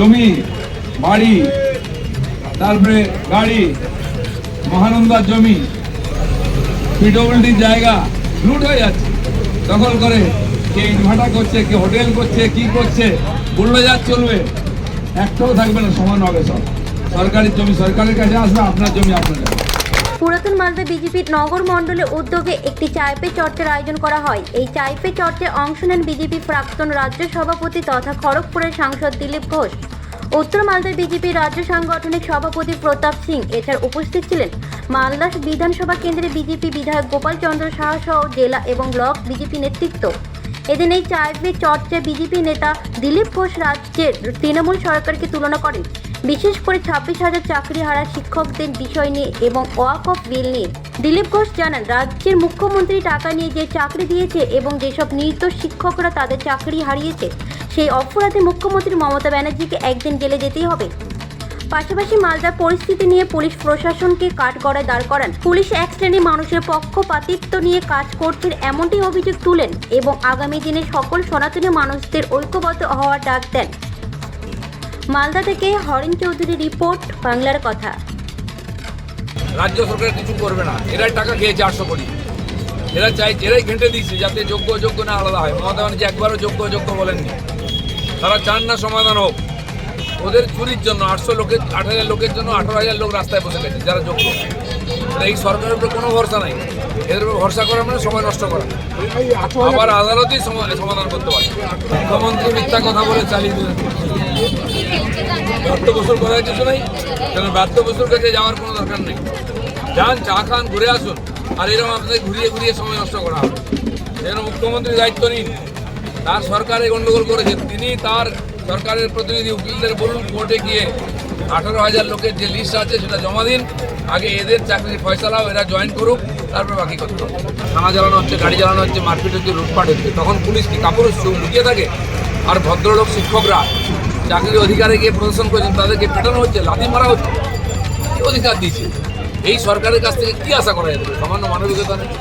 জমি, বাড়ি, তারপরে গাড়ি, মহানন্দার জমি পিডব্লিউডির জায়গা লুট হয়ে যাচ্ছে। দখল করে, কে ইনভার্টার করছে, কে হোটেল করছে, কি করছে বুল্ডোজার চলবে। একটাও থাকবে না, সমান হবে সব। সরকারি জমি, সরকারের কাছে আসবে, আপনার জমি আপনার কাছে। পুরাতন মালদা বিজেপির নগর মণ্ডলের উদ্যোগে একটি চাইপে চর্চার আয়োজন করা হয়। এই চাইপে চর্চায় অংশ নেন বিজেপি প্রাক্তন রাজ্য সভাপতি তথা খড়গপুরের সাংসদ দিলীপ ঘোষ। উত্তর মালদার বিজেপি রাজ্য সাংগঠনিক সভাপতি প্রতাপ সিং। এছাড়া উপস্থিত ছিলেন মালদা বিধানসভা কেন্দ্রে বিজেপি বিধায়ক গোপাল চন্দ্র সাহা সহ জেলা এবং ব্লক বিজেপি নেতৃত্ব। এদিন এই চাইপে চর্চায় বিজেপি নেতা দিলীপ ঘোষ রাজ্যের তৃণমূল সরকারকে তুলনা করেন। বিশেষ করে ছাব্বিশ হাজার চাকরি হারা শিক্ষকদের বিষয় নিয়ে এবং ওয়াক অফ বিল নিয়ে। দিলীপ ঘোষ জানান, রাজ্যের মুখ্যমন্ত্রী টাকা নিয়ে যে চাকরি দিয়েছে এবং যেসব নির্দোষ শিক্ষকরা তাদের চাকরি হারিয়েছে, সেই অপরাধে মুখ্যমন্ত্রী মমতা ব্যানার্জিকে একদিন জেলে যেতেই হবে। পাশাপাশি মালদার পরিস্থিতি নিয়ে পুলিশ প্রশাসনকে কাঠগড়ায় দাঁড় করান। পুলিশ এক শ্রেণির মানুষের পক্ষপাতিত্ব নিয়ে কাজ করছেন এমনটি অভিযোগ তুলেন এবং আগামী দিনে সকল সনাতনী মানুষদের ঐক্যবদ্ধ হওয়ার ডাক দেন। মালদা থেকে হরেন চৌধুরী রিপোর্ট, বাংলার কথা। রাজ্য সরকার কিছু করবে না। এরাই টাকা খেয়েছে আটশো কোটি। এরা চাই, এরাই ঘেঁটে দিচ্ছে যাতে যোগ্য অযোগ্য না আলাদা হয়। মমতা ব্যানার্জি একবারও যোগ্য অযোগ্য বলেননি। তারা চান না সমাধান হোক। ওদের চুরির জন্য আটশো লোকের আট হাজার লোকের জন্য আঠারো হাজার লোক রাস্তায় বসে গেছে, যারা যোগ্য। তাহলে এই সরকারের উপরে কোনো ভরসা নাই। এদের উপর ভরসা করা মানে সময় নষ্ট করা। আবার আদালতেই সমা- সমাধান করতে পারে। মুখ্যমন্ত্রী মিথ্যা কথা বলে চালিয়ে দিলেন। বাদ্য বছর করার কিছু নেই কেন বাদ্য বছর কাছে যাওয়ার কোনো দরকার নেই। যান, চা খান, ঘুরে আসুন। আর এরকম আপনাদের ঘুরিয়ে ঘুরিয়ে সময় নষ্ট করা হবে। যেন মুখ্যমন্ত্রী দায়িত্ব নিন। তার সরকারে গন্ডগোল করেছে তিনি তার সরকারের প্রতিনিধি উকিলদের বলুন, কোর্টে গিয়ে আঠারো হাজার লোকের যে লিস্ট আছে সেটা জমা দিন। আগে এদের চাকরির ফয়সালাও এরা জয়েন করুক, তারপর বাকি হবে থানা জ্বালানো হচ্ছে, গাড়ি জ্বালানো হচ্ছে, মারপিট হচ্ছে, লুটপাট হচ্ছে। তখন পুলিশ কি কাপড় লুকিয়ে থাকে? আর ভদ্রলোক, শিক্ষকরা চাকরির অধিকারে গিয়ে প্রদর্শন করেছেন, তাদেরকে পেটানো হচ্ছে, লাথি মারা হচ্ছে? অধিকার দিচ্ছে? এই সরকারের কাছ থেকে কি আশা করা পারে? সামান্য মানবিকতা নেই।